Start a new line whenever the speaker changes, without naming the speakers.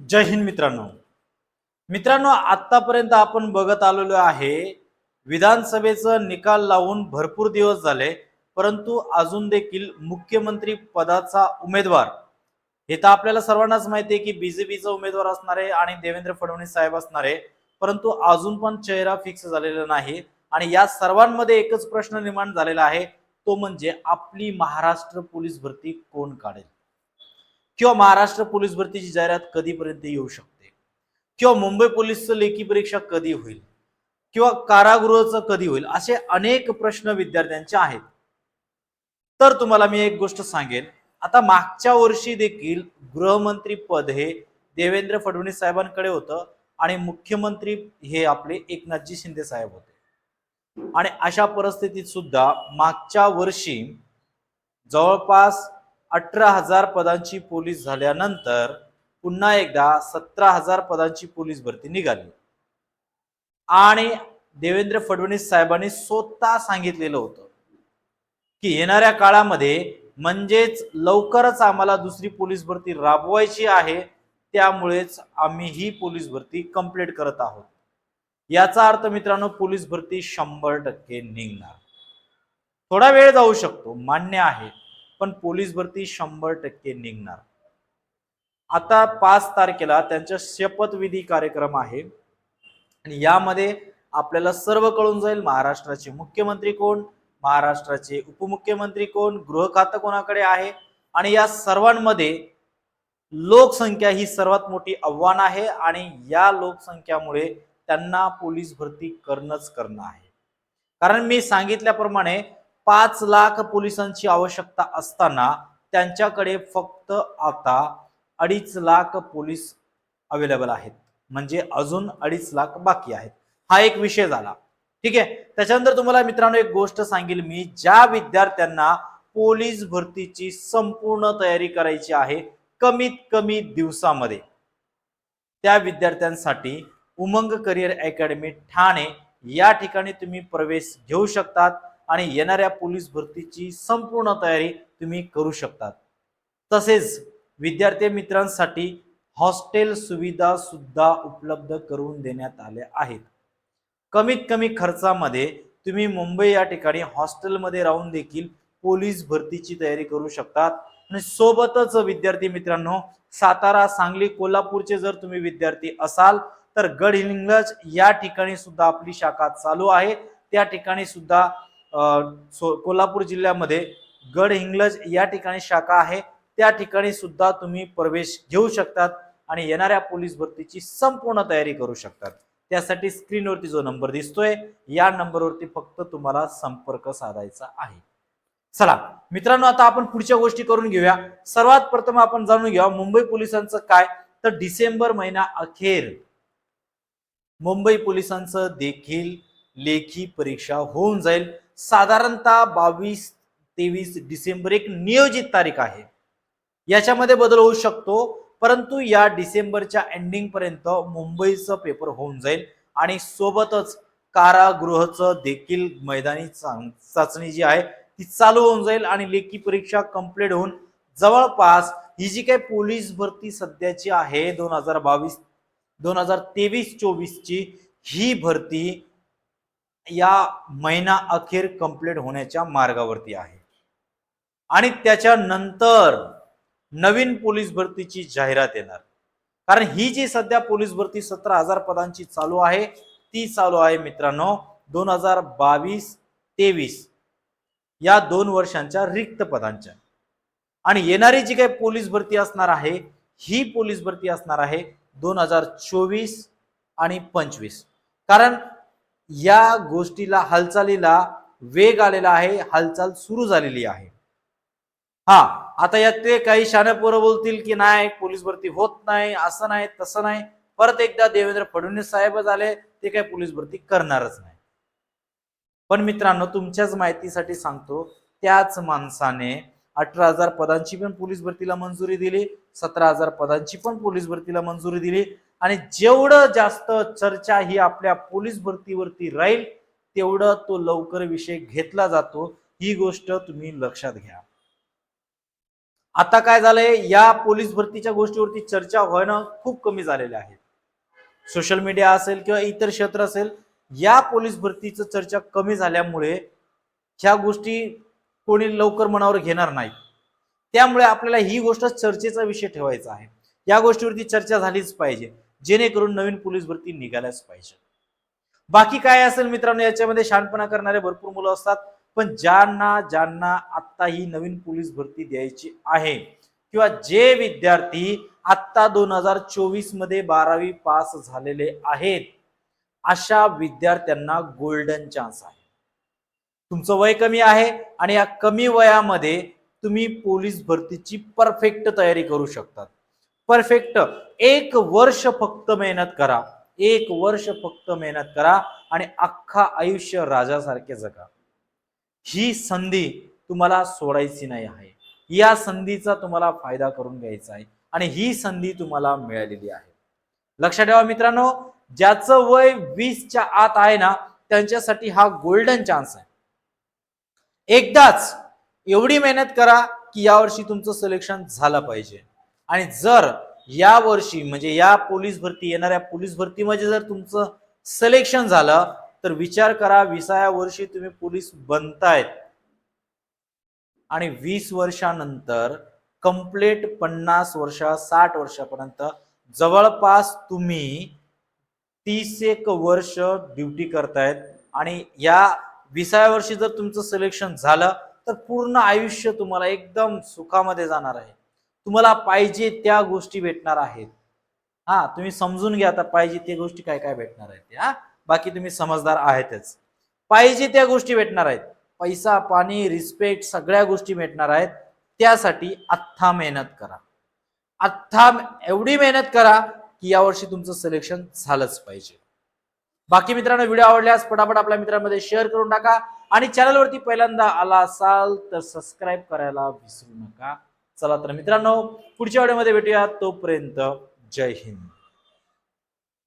जय हिंद मित्रांनो. मित्रांनो आतापर्यंत आपण बघत आलेलो आहे विधानसभेचं निकाल लावून भरपूर दिवस झाले परंतु अजून देखील मुख्यमंत्री पदाचा उमेदवार. हे तर आपल्याला सर्वांनाच माहिती आहे की बीजेपीचा उमेदवार असणार आहे आणि देवेंद्र फडणवीस साहेब असणारे परंतु अजून पण चेहरा फिक्स झालेला नाही आणि या सर्वांमध्ये एकच प्रश्न निर्माण झालेला आहे तो म्हणजे आपली महाराष्ट्र पोलीस भरती कोण काढेल? किंवा महाराष्ट्र पोलीस भरतीची जाहिरात कधीपर्यंत येऊ शकते? किंवा मुंबई पोलीसचं लेखी परीक्षा कधी होईल? किंवा कारागृहाचं कधी होईल? असे अनेक प्रश्न विद्यार्थ्यांचे आहेत. तर तुम्हाला मी एक गोष्ट सांगेन. आता मागच्या वर्षी देखील गृहमंत्री पद हे देवेंद्र फडणवीस साहेबांकडे होतं आणि मुख्यमंत्री हे आपले एकनाथजी शिंदे साहेब होते. आणि अशा परिस्थितीत सुद्धा मागच्या वर्षी जवळपास अठरा हजार पदांची पोलीस झाल्यानंतर पुन्हा एकदा सतरा हजार पदांची पोलीस भरती निघाली. आणि देवेंद्र फडणवीस साहेबांनी स्वतः सांगितलेलं होतं की येणाऱ्या काळामध्ये म्हणजेच लवकरच आम्हाला दुसरी पोलीस भरती राबवायची आहे त्यामुळेच आम्ही ही पोलीस भरती कंप्लीट करत आहोत. याचा अर्थ मित्रांनो पोलीस भरती शंभर टक्के निघणार. थोडा वेळ जाऊ शकतो मान्य आहे. पण पोलीस भरती शंभर टक्के निघणार. आता पाच तारखेला त्यांचा शपथविधी कार्यक्रम आहे. आणि यामध्ये आपल्याला सर्व कळून जाईल महाराष्ट्राचे मुख्यमंत्री कोण महाराष्ट्राचे उपमुख्यमंत्री कोण गृह खातं कोणाकडे आहे. आणि या सर्वांमध्ये लोकसंख्या ही सर्वात मोठी आव्हान आहे आणि या लोकसंख्यामुळे त्यांना पोलीस भरती करणंच करणं आहे. कारण मी सांगितल्याप्रमाणे पाच लाख पोलिसांची आवश्यकता असताना त्यांच्याकडे फक्त आता अडीच लाख पोलीस अवेलेबल आहेत. म्हणजे अजून अडीच लाख बाकी आहेत. हा एक विषय झाला. ठीक आहे? त्याच्यानंतर तुम्हाला मित्रांनो एक गोष्ट सांगेल मी. ज्या विद्यार्थ्यांना पोलीस भरतीची संपूर्ण तयारी करायची आहे कमीत कमी दिवसामध्ये त्या विद्यार्थ्यांसाठी उमंग करिअर अकॅडमी ठाणे या ठिकाणी तुम्ही प्रवेश घेऊ शकतात. आणि येणाऱ्या पोलीस भरतीची संपूर्ण तयारी तुम्ही करू शकतात. तसेच विद्यार्थी मित्रांसाठी हॉस्टेल सुविधा सुद्धा उपलब्ध करून देण्यात आल्या आहेत. कमीत कमी खर्चामध्ये तुम्ही मुंबई या ठिकाणी हॉस्टेलमध्ये राहून देखील पोलीस भरतीची तयारी करू शकतात. आणि सोबतच विद्यार्थी मित्रांनो सातारा सांगली कोल्हापूरचे जर तुम्ही विद्यार्थी असाल तर गडहिंग्लज या ठिकाणी सुद्धा आपली शाखा चालू आहे. त्या ठिकाणी सुद्धा सो- कोल्हापूर जिल्ह्यामध्ये गड हिंगलज या ठिकाणी शाखा आहे. त्या ठिकाणी सुद्धा तुम्ही प्रवेश घेऊ शकतात आणि येणाऱ्या पोलीस भरतीची संपूर्ण तयारी करू शकतात. त्यासाठी स्क्रीनवरती जो नंबर दिसतोय या नंबरवरती फक्त तुम्हाला संपर्क साधायचा आहे. चला मित्रांनो आता आपण पुढच्या गोष्टी करून घेऊया. सर्वात प्रथम आपण जाणून घेऊया मुंबई पोलिसांचं काय? तर डिसेंबर महिना अखेर. मुंबई पोलिसांचं देखील लेखी परीक्षा होऊन जाईल. साधारणतः बावीस तेवीस डिसेंबर एक नियोजित तारीख आहे. याच्यामध्ये बदल होऊ शकतो परंतु या डिसेंबरच्या एंडिंगपर्यंत मुंबईचं पेपर होऊन जाईल आणि सोबतच कारागृहचं देखील मैदानी चाचणी जी आहे ती चालू होऊन जाईल आणि लेखी परीक्षा कंप्लीट होऊन जवळपास ही जी काही पोलीस भरती सध्याची आहे दोन हजार बावीस दोन हजार तेवीस चोवीसची ही भरती या महिना अखेर कंप्लीट होण्याच्या मार्गावरती आहे. आणि त्याच्यानंतर नवीन पोलीस भरतीची जाहिरात येणार. कारण ही जी सध्या पोलीस भरती सतरा हजार पदांची चालू आहे ती चालू आहे मित्रांनो दोन हजार बावीस तेवीस या दोन वर्षांच्या रिक्त पदांच्या. आणि येणारी जी काही पोलीस भरती असणार आहे ही पोलीस भरती असणार आहे दोन हजार चोवीस आणि पंचवीस. कारण या गोष्टीला हालचालीला वेग आलेला आहे हालचाल सुरू झालेली आहे. हा आता यात ते काही शानपोरं बोलतील की नाही पोलीस भरती होत नाही असं नाही तसं नाही. परत एकदा देवेंद्र फडणवीस साहेब झाले ते काही पोलीस भरती करणारच नाही. पण मित्रांनो तुमच्याच माहितीसाठी सांगतो त्याच माणसाने अठरा हजार पदांची पण पोलीस भरतीला मंजुरी दिली सतरा हजार पदांची पण पोलीस भरतीला मंजुरी दिली. आणि जेवढं जास्त चर्चा ही आपल्या पोलीस भरतीवरती राहील तेवढं तो लवकर विषय घेतला जातो. ही गोष्ट तुम्ही लक्षात घ्या. आता काय झालंय? या पोलीस भरतीच्या गोष्टीवरती चर्चा होणं खूप कमी झालेल्या आहेत. सोशल मीडिया असेल किंवा इतर क्षेत्र असेल या पोलीस भरतीचं चर्चा कमी झाल्यामुळे ह्या गोष्टी कोणी लवकर मनावर घेणार नाही त्यामुळे आपल्याला ही गोष्ट चर्चेचा विषय ठेवायचा आहे. या गोष्टीवरती चर्चा झालीच पाहिजे. जेणेकरून नवीन पोलीस भरती निघाल्याच पाहिजे. बाकी काय असेल मित्रांनो याच्यामध्ये शहाणपणा करणारे भरपूर मुलं असतात पण ज्यांना ज्यांना आत्ता ही नवीन पोलीस भरती द्यायची आहे किंवा जे विद्यार्थी आत्ता दोन हजार चोवीसमध्ये बारावी पास झालेले आहेत अशा विद्यार्थ्यांना गोल्डन चान्स आहे. तुमचं वय कमी आहे आणि या कमी वयामध्ये तुम्ही पोलीस भरतीची परफेक्ट तयारी करू शकतात. परफेक्ट एक वर्ष फक्त मेहनत करा. एक वर्ष फक्त मेहनत करा आणि अख्खा आयुष्य राजासारखे जगा. ही संधी तुम्हाला सोडायची नाही आहे. या संधीचा तुम्हाला फायदा करून घ्यायचा आहे आणि ही संधी तुम्हाला मिळालेली आहे. लक्षात ठेवा मित्रांनो ज्याचं वय वीसच्या आत आहे ना त्यांच्यासाठी हा गोल्डन चान्स आहे. एकदाच एवढी मेहनत करा की यावर्षी तुमचं सिलेक्शन झालं पाहिजे. आणि जर या वर्षी म्हणजे या पोलीस भरती येणाऱ्या पोलीस भरतीमध्ये जर तुमचं सिलेक्शन झालं तर विचार करा विसाव्या वर्षी तुम्ही पोलीस बनतायत. आणि वीस वर्षानंतर कंप्लीट पन्नास वर्ष साठ वर्षापर्यंत जवळपास तुम्ही तीस एक वर्ष ड्युटी करतायत. आणि या विसाव्या वर्षी जर तुमचं सिलेक्शन झालं तर पूर्ण आयुष्य तुम्हाला एकदम सुखामध्ये जाणार आहे. तुम्हाला पाहिजे त्या गोष्टी भेटणार आहेत. हा तुम्ही समजून घ्या आता पाहिजे त्या गोष्टी काय काय भेटणार आहेत हा? बाकी तुम्ही समजदार आहेतच. पाहिजे त्या गोष्टी भेटणार आहेत. पैसा पाणी रिस्पेक्ट सगळ्या गोष्टी भेटणार आहेत. त्यासाठी आत्ता मेहनत करा. आत्ता एवढी मेहनत करा की यावर्षी तुमचं सिलेक्शन झालंच पाहिजे. बाकी मित्रांनो व्हिडिओ आवडल्यास पटापट आपल्या मित्रांमध्ये शेअर करून टाका. आणि चॅनलवरती पहिल्यांदा आला असाल तर सबस्क्राईब करायला विसरू नका. चला तर मित्रांनो पुढच्या व्हिडिओमध्ये भेटूया तोपर्यंत जय हिंद.